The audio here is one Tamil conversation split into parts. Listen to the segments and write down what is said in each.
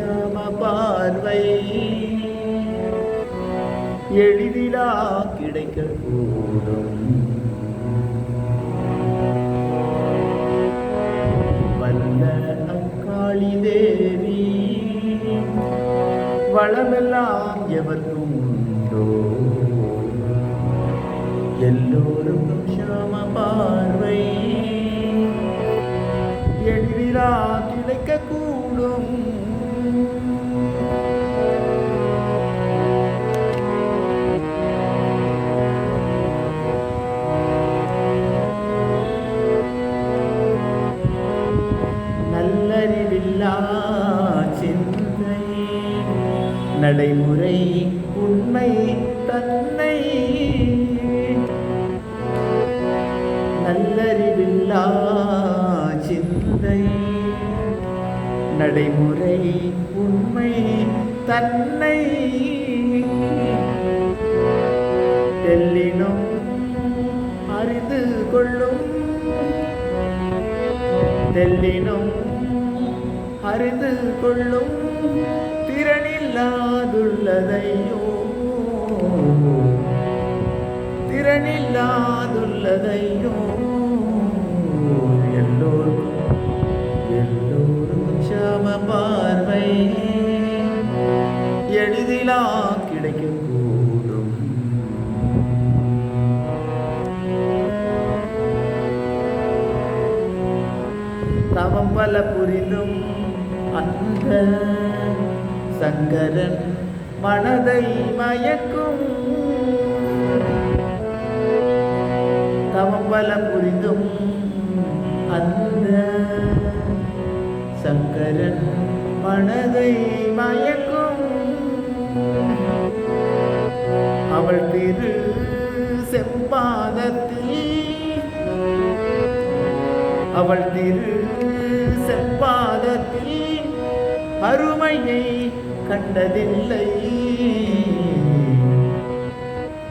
ஷாம பார்வை. எளிதிலா கிடைக்க கூடும். வல்ல அக்காளி தேவி வளமெல்லாம் எவர்க்கும் உண்டோ? எல்லோரும் ஷாம பார்வை. எளிதிலா கிடைக்க நடைமுறை உண்மை தன்னை. நல்லறிவில்லா சிந்தை. நடைமுறை உண்மை தன்னை. எல்லினும் அறிந்து கொள்ளும். தெல்லினும் அறிந்து கொள்ளும். திறனில்லாதுள்ளதையோ திறனில்லாதுள்ளதையோ எல்லோரும் எல்லோரும் சம பார்வை எளிதிலா கிடைக்கக்கூடும் தவம் பல புரிந்தும் அந்த சங்கரன் மனதை மயக்கும். தவம் புரிந்தும் அந்த சங்கரன் மனதை மயக்கும். அவள் திரு செம்பாதத்தில் அவள் திரு செம்பாதத்தில் அருமையை கண்டதில்லை.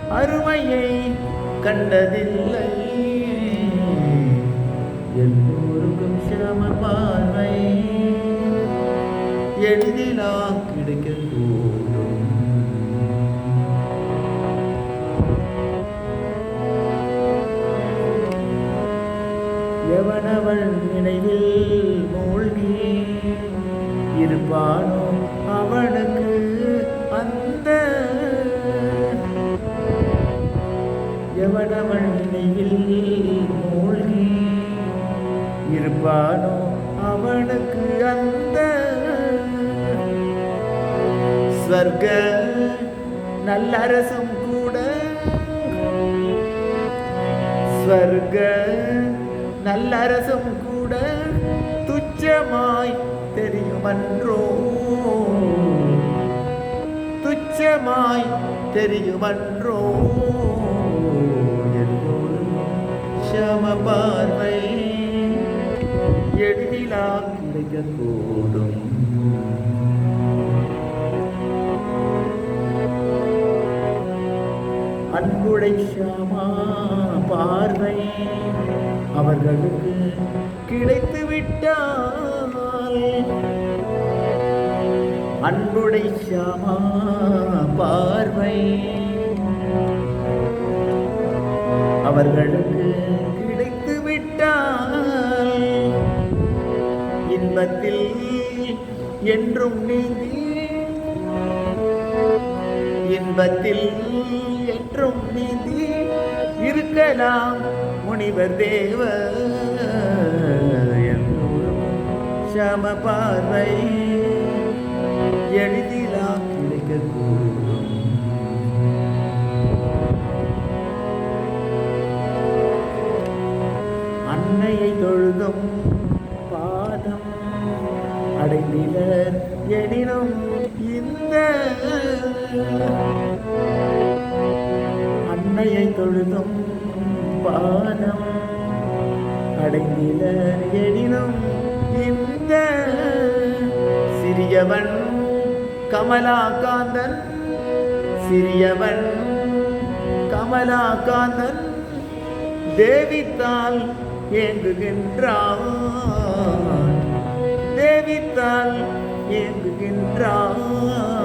அருமையை கண்டதில்லை. எல்லோருக்கும் சிரம பார்வை. எளிதிலா கிடைக்கக்கூடும் எவனவள் நினைவில் இருப்பானோ அவனுக்கு அந்த எவனவள் மூழ்கி இருப்பானோ அவனுக்கு அந்த ஸ்வர்க நல்லரசும் கூட. ஸ்வர்க நல்லரசும் கூட. துச்சமாய் தெரியுமன்றோ? துச்சமாய் தெரியுமன்றோ? சம பார்வை. எளிதிலா கிடைக்கக்கூடும். அன்புடை ஷாமா பார்வை. அவர்களுக்கு கிடைத்து விட்டால் அன்புடை ஷாமா பார்வை. அவர்களுக்கு கிடைத்து விட்டால் இன்பத்தில் என்றும் நீங்கி இன்பத்தில் என்றும் நீந்தி இருக்கலாம் முனிவர் தேவ சம பார்வை எளிதிலா கிடைக்கக்கூடும். அன்னையை தொழுதும் பாதம் அடைந்திலர் எனினும் இந்த அன்னையை தொழுதும் பாதம் அடைந்திலர் எனினும் இந்த சிறியவன் கமலாகாந்தன் சிறியவன் கமலாகாந்தன் தேவித்தால் ஏங்குகின்றான் தேவித்தால் ஏங்குகின்றான்.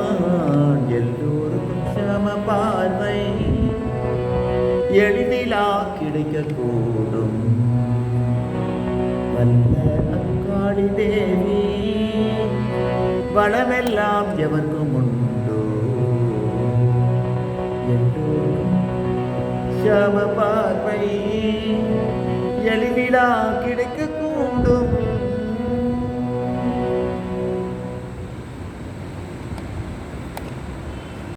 எளிதிலா கிடைக்கக்கூடும் வல்ல அங்காடி தேவி வளமெல்லாம் எவர்க்கும் உண்டு எல்லோருக்கும் சம பார்வை எளிதிலா கிடைக்க